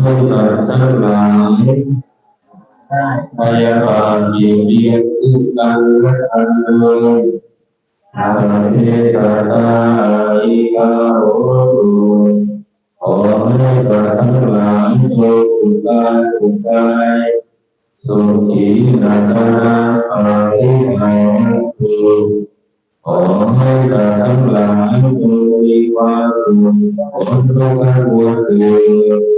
ให้สัตว์ทั้งหลายพยาบาทเบียดเบียนซึ่งกันและกันเลยอาเทศตาอิกาโหตุขอให้สัตว์ทั้งหลายจงสุขกายสุขใจสุขีนาคาอาทิไยตุขอให้สัตว์ทั้งหลายจงมีความสุขผลทุกข์ให้บวชเถิด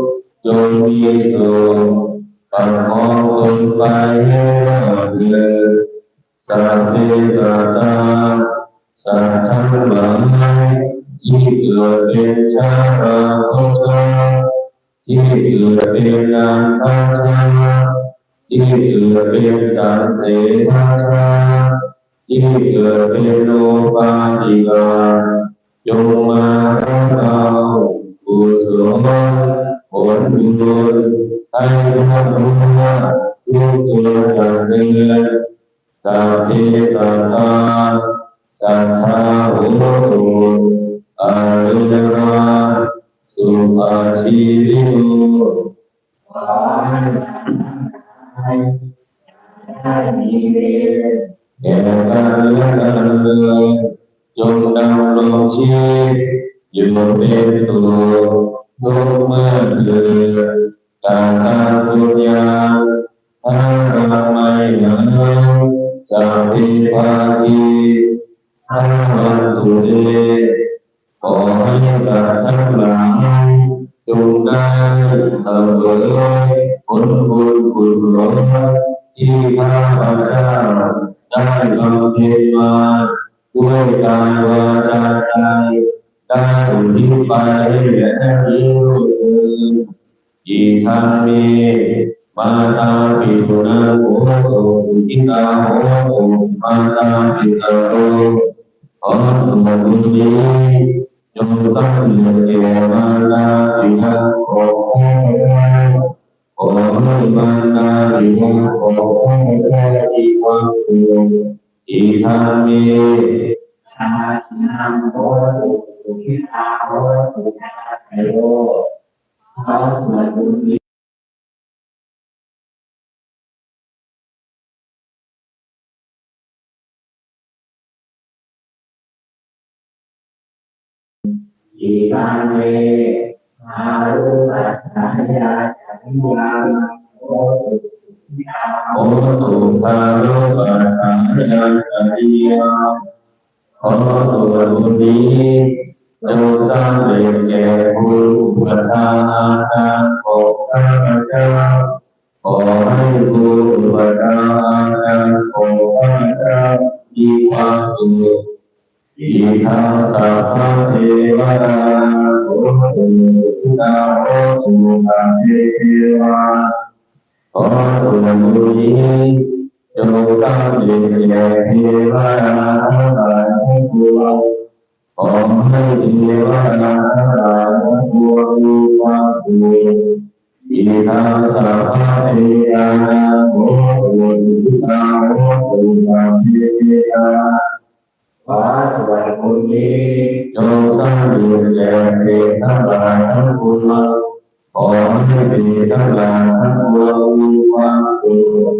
จงมีสุขปังมองคนไปให้รอดเลยสัพเพสัตตาสัตว์ทั้งหลายที่เกิดเป็นชาราโคตาที่เกิดเป็นนางพาชาที่เกิดเป็นสันเสนาชาที่เกิดเป็นโลปาติกาจงมา อนสัพเพสัตตาสัทธาโหตุอาริยราสุอาชีวิโนแก่กันและกันเลยจงดำรงชีพอยู่เป็นสุขทุกเมื่อเกิดการทำบุญญาทั้งเราไม่เหนือสัพพิภาคีทั้งวัน ตุเตขอให้สัตว์ทั้งหลายจงได้เสวยผลบุญกุศลที่ข้าพเจ้าได้บำเพ็ญมาด้ วยกายวาจาใจได้อุทิศไปแด่ผู้อื่นอีกทั้งนี้มาตาปิตุนาโหตุทิกาโหตุมาตาปิตาโรขอส่วนบุญนี้จงตั้งอยู่แก่มาตาปิตาขอขอให้มาตาปิตาของได้มีความสุขอีกทั้งนี้อานังโหตุทิตาโหตุนาไคโยอส่วนบุญนี้อีกามารุปัสสายาจันยาโหตุทิตาโหโอตุภาโล ปัสสังยาจาริยาขอส่วนบุญนี้จงสร้างเด็จแก่ผู้ วามสุอีทางสัพะเทวดาโอตุตาโอตุตาเทวาขอส่วนบุญนี้จงตั้งอยู่แก่เทวดาทั้งหลายทั้งปวงขอให้เทวดาทั้งหลายทั้งปวงมีความสุขอีทางสัพะเทวาโอตุตุตาโอ ตุตาเทวาขอส่วนบุญนี้จงตั้งอยู่แก่เททั้งหลายทั้งปวงขอให้เททั้งหลายทั้งปวงมีความสุข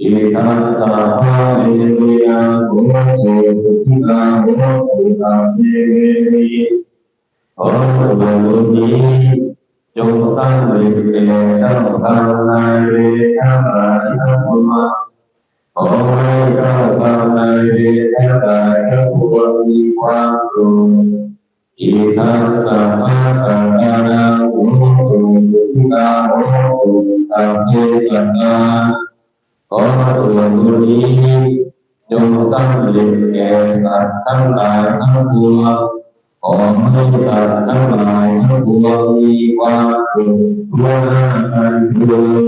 อิทัสสะภะเอเมียโหตุสุขิกาโหตุตาเทวิขอส่วนบุญนี้จงสร้างเดชแก่เจ้าทางนายเรทั้งหลายทั้ง เทสัตตาขอส่วนบุญนี้จงสร้างเด็จแก่สัตว์ทั้งหลายทั้งปวงขอให้สัตว์ทั้งหลายทั้งปวงมีความสุขทั่วหน้ากันเถิด